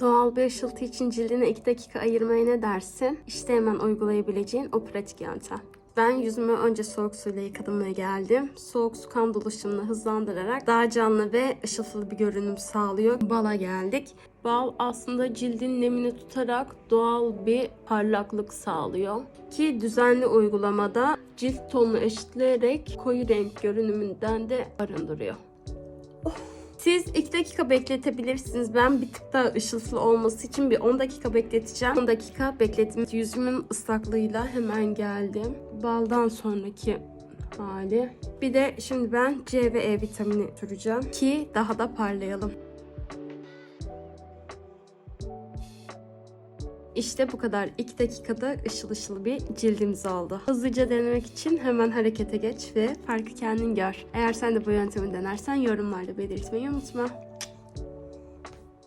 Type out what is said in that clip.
Doğal bir ışıltı için cildine 2 dakika ayırmaya ne dersin? İşte hemen uygulayabileceğin o pratik yöntem. Ben yüzümü önce soğuk suyla yıkadım geldim. Soğuk su kan dolaşımını hızlandırarak daha canlı ve ışıltılı bir görünüm sağlıyor. Bala geldik. Bal aslında cildin nemini tutarak doğal bir parlaklık sağlıyor. Ki düzenli uygulamada cilt tonunu eşitleyerek koyu renk görünümünden de arındırıyor. Siz 2 dakika bekletebilirsiniz. Ben bir tık daha ışıltılı olması için bir 10 dakika bekleteceğim. 10 dakika beklettim. Yüzümün ıslaklığıyla hemen geldim. Baldan sonraki hali. Bir de şimdi ben C ve E vitamini süreceğim ki daha da parlayalım. İşte bu kadar. 2 dakikada ışıl ışıl bir cildimiz oldu. Hızlıca denemek için hemen harekete geç ve farkı kendin gör. Eğer sen de bu yöntemi denersen yorumlarda belirtmeyi unutma.